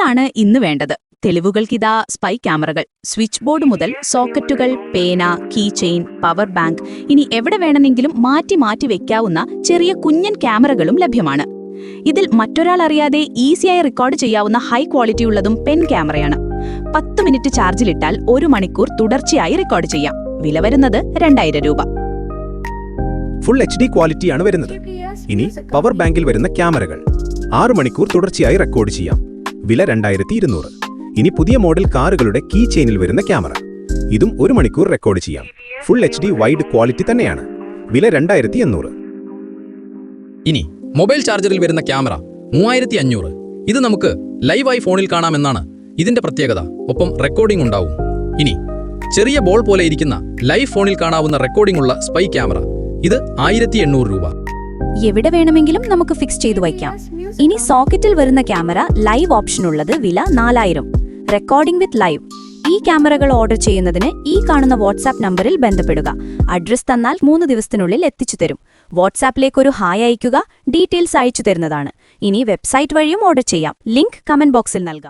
ഇതാണ് ഇന്ന് വേണ്ടത്. തെളിവുകൾക്കിതാ സ്പൈ ക്യാമറകൾ. സ്വിച്ച് ബോർഡ് മുതൽ സോക്കറ്റുകൾ പേന കീ ചെയിൻ പവർ ബാങ്ക്. ഇനി എവിടെ വേണമെങ്കിലും മാറ്റി മാറ്റി വെക്കാവുന്ന ചെറിയ കുഞ്ഞൻ ക്യാമറകളും ലഭ്യമാണ്. ഇതിൽ മറ്റൊരാൾ അറിയാതെ ഈസിയായി റെക്കോർഡ് ചെയ്യാവുന്ന ഹൈ ക്വാളിറ്റി ഉള്ളതും പെൻ ക്യാമറയാണ്. പത്ത് മിനിറ്റ് ചാർജിലിട്ടാൽ ഒരു മണിക്കൂർ തുടർച്ചയായി റെക്കോർഡ് ചെയ്യാം. വില വരുന്നത് രണ്ടായിരം രൂപ. ഫുൾ എച്ച് ഡി ക്വാളിറ്റിയാണ് വരുന്നത്. ഇനി പവർ ബാങ്കിൽ വരുന്ന ക്യാമറകൾ. ആറു മണിക്കൂർ തുടർച്ചയായി റെക്കോർഡ് ചെയ്യാം. വില രണ്ടായിരത്തി ഇരുന്നൂറ് ഇനി പുതിയ മോഡൽ കാറുകളുടെ കീ ചെയിനിൽ വരുന്ന ക്യാമറ. ഇതും ഒരു മണിക്കൂർ റെക്കോർഡ് ചെയ്യാം. Full H D wide quality തന്നെയാണ്. വില രണ്ടായിരത്തി എണ്ണൂറ് ഇനി മൊബൈൽ ചാർജറിൽ വരുന്ന ക്യാമറ മൂവായിരത്തി അഞ്ഞൂറ് ഇത് നമുക്ക് ലൈവായി ഫോണിൽ കാണാമെന്നാണ് ഇതിന്റെ പ്രത്യേകത. ഒപ്പം റെക്കോർഡിംഗ് ഉണ്ടാവും. ഇനി ചെറിയ ബോൾ പോലെ ഇരിക്കുന്ന ലൈവ് ഫോണിൽ കാണാവുന്ന റെക്കോർഡിംഗ് ഉള്ള സ്പൈ ക്യാമറ. ഇത് ആയിരത്തി എണ്ണൂറ് രൂപ. എവിടെ വേണമെങ്കിലും നമുക്ക് ഫിക്സ് ചെയ്തു വയ്ക്കാം. ഇനി സോക്കറ്റിൽ വരുന്ന ക്യാമറ ലൈവ് ഓപ്ഷൻ ഉള്ളത് വില നാലായിരം. റെക്കോർഡിംഗ് വിത്ത് ലൈവ് ഈ ക്യാമറകൾ ഓർഡർ ചെയ്യുന്നതിന് ഈ കാണുന്ന വാട്സാപ്പ് നമ്പറിൽ ബന്ധപ്പെടുക. അഡ്രസ് തന്നാൽ മൂന്ന് ദിവസത്തിനുള്ളിൽ എത്തിച്ചു തരും. വാട്സാപ്പിലേക്ക് ഒരു ഹായ് അയക്കുക ഡീറ്റെയിൽസ് അയച്ചു തരുന്നതാണ്. ഇനി വെബ്സൈറ്റ് വഴിയും ഓർഡർ ചെയ്യാം. ലിങ്ക് കമന്റ് ബോക്സിൽ നൽകാം.